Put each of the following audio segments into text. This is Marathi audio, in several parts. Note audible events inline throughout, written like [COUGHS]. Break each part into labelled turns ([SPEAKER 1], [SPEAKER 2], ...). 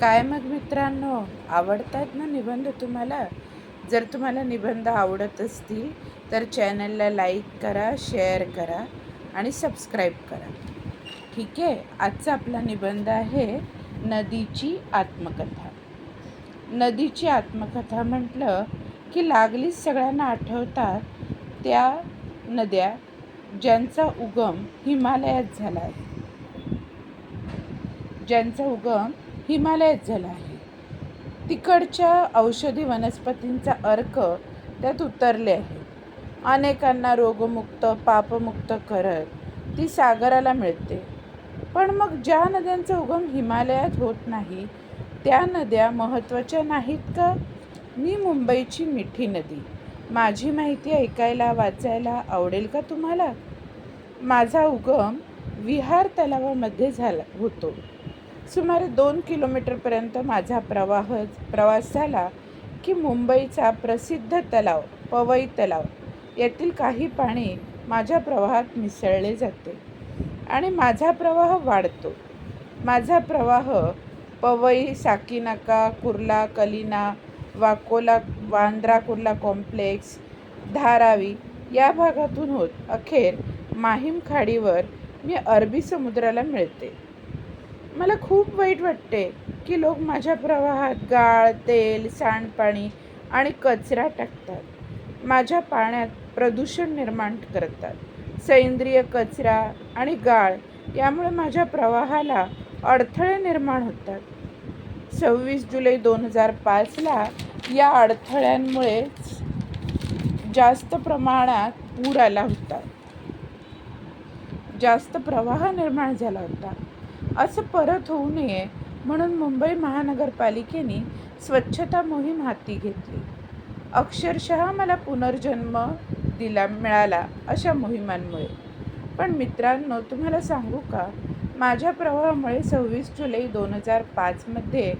[SPEAKER 1] काय मग मित्रांनो? आवडतात ना निबंध तुम्हाला? जर तुम्हाला निबंध आवडत असतील तर चॅनलला लाईक करा शेअर करा आणि सबस्क्राईब करा. ठीक आहे? आजचा आपला निबंध आहे नदीची आत्मकथा. नदीची आत्मकथा म्हटलं की लागलीच सगळ्यांना आठवतात त्या नद्या ज्यांचा उगम हिमालयात झाला आहे. ज्यांचा उगम हिमालयात झाला आहे. तिकडच्या औषधी वनस्पतींचा अर्क त्यात उतरले आहे. अनेकांना रोगमुक्त पापमुक्त करत ती सागराला मिळते. पण मग ज्या नद्यांचा उगम हिमालयात होत नाही त्या नद्या महत्त्वाच्या नाहीत का? मी मुंबईची मिठी नदी. माझी माहिती ऐकायला वाचायला आवडेल का तुम्हाला? माझा उगम विहार तलावामध्ये झाला होतो. सुमारे दोन किलोमीटरपर्यंत माझा प्रवाह प्रवास झाला की मुंबईचा प्रसिद्ध तलाव पवई तलाव. यातील काही पाणी माझ्या प्रवाहात मिसळले जाते आणि माझा प्रवाह वाढतो. माझा प्रवाह पवई साकीनाका कुर्ला कलिना वाकोला वांद्रा कुर्ला कॉम्प्लेक्स धारावी या भागातून होत अखेर माहीम खाडीवर मी अरबी समुद्राला मिळते. मला खूप वाईट वाटते की लोक माझ्या प्रवाहात गाळ तेल सांडपाणी आणि कचरा टाकतात. माझ्या पाण्यात प्रदूषण निर्माण करतात. सेंद्रिय कचरा आणि गाळ यामुळे माझ्या प्रवाहाला अडथळे निर्माण होतात. सव्वीस जुलै दोन हजार पाचला या अडथळ्यांमुळे जास्त प्रमाणात पूर आला होता. जास्त प्रवाह निर्माण झाला होता. असं परत होऊ नये म्हणून मुंबई महानगरपालिकेने स्वच्छता मोहीम हाती घेतली. अक्षरशः मला पुनर्जन्म दिला मिळाला अशा मोहिमांमुळे. पण मित्रांनो तुम्हाला सांगू का? माझ्या प्रवाहामुळे सव्वीस जुलै दोन हजार पाचमध्ये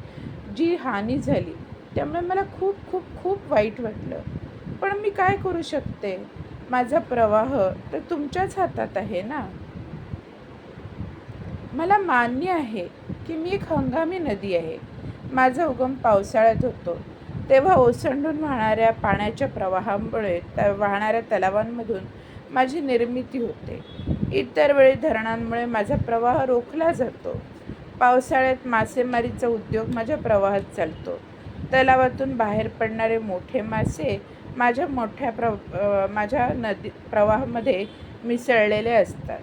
[SPEAKER 1] जी हानी झाली त्यामुळे मला खूप खूप खूप वाईट वाटलं. पण मी काय करू शकते? माझा प्रवाह तर तुमच्याच हातात आहे ना? मला मान्य आहे की मी एक हंगामी नदी आहे. माझा उगम पावसाळ्यात होतो. तेव्हा ओसंडून वाहणाऱ्या पाण्याच्या प्रवाहामुळे त वाहणाऱ्या तलावांमधून माझी निर्मिती होते. इतर वेळी धरणांमुळे माझा प्रवाह रोखला जातो. पावसाळ्यात मासेमारीचा उद्योग माझ्या प्रवाहात चालतो. तलावातून बाहेर पडणारे मोठे मासे माझ्या मोठ्या प्र माझ्या नदी प्रवाहामध्ये मिसळलेले असतात.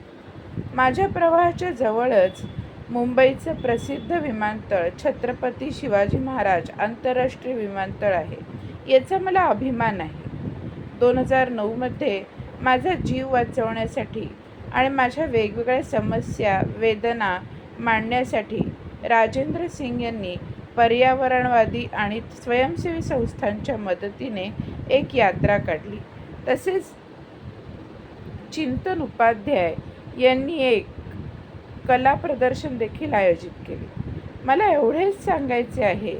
[SPEAKER 1] माझ्या प्रवाहाच्या जवळच मुंबईचं प्रसिद्ध विमानतळ छत्रपती शिवाजी महाराज आंतरराष्ट्रीय विमानतळ आहे. याचा मला अभिमान आहे दोन हजार नऊमध्ये माझा जीव वाचवण्यासाठी आणि माझ्या वेगवेगळ्या समस्या वेदना मांडण्यासाठी राजेंद्र सिंग यांनी पर्यावरणवादी आणि स्वयंसेवी संस्थांच्या मदतीने एक यात्रा काढली. तसेच चिंतन उपाध्याय यांनी एक कला प्रदर्शन देखील आयोजित केले. मला एवढेच सांगायचे आहे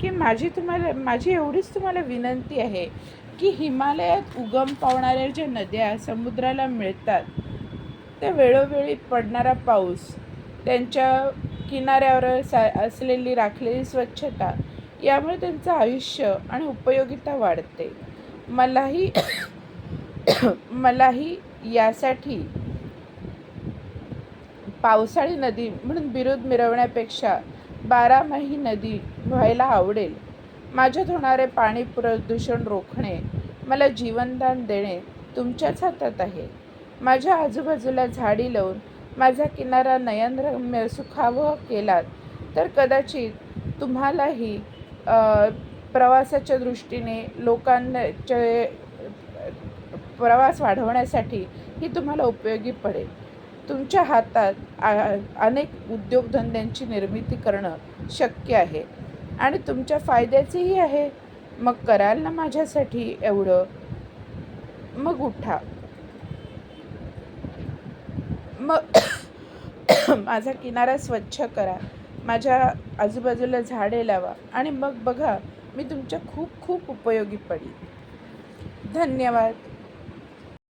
[SPEAKER 1] की माझी तुम्हाला माझी एवढीच तुम्हाला विनंती आहे की हिमालयात उगम पावणाऱ्या ज्या नद्या समुद्राला मिळतात त्या वेळोवेळी पडणारा पाऊस त्यांच्या किनाऱ्यावर सा असलेली राखलेली स्वच्छता यामुळे त्यांचं आयुष्य आणि उपयोगिता वाढते. मलाही मलाही यासाठी पावसाळी नदी म्हणून बिरुद मिरवण्यापेक्षा बारामाही नदी व्हायला आवडेल. माझ्यात होणारे पाणी प्रदूषण रोखणे मला जीवनदान देणे तुमच्याच हातात आहे. माझ्या आजूबाजूला झाडी लावून माझा किनारा नयनरम्य सुखावह केलात तर कदाचित तुम्हालाही प्रवासाच्या दृष्टीने लोकांचे प्रवास वाढवण्यासाठी ही तुम्हाला उपयोगी पडेल. तुमच्या हातात अनेक उद्योगधंद्यांची निर्मिती करणं शक्य आहे. आणि तुमच्या फायद्याचेही आहे. मग कराल ना माझ्यासाठी एवढं? मग उठा. मग [COUGHS] माझा किनारा स्वच्छ करा. माझ्या आजूबाजूला झाडे लावा. आणि मग बघा मी तुमच्या खूप खूप उपयोगी पडेल. धन्यवाद.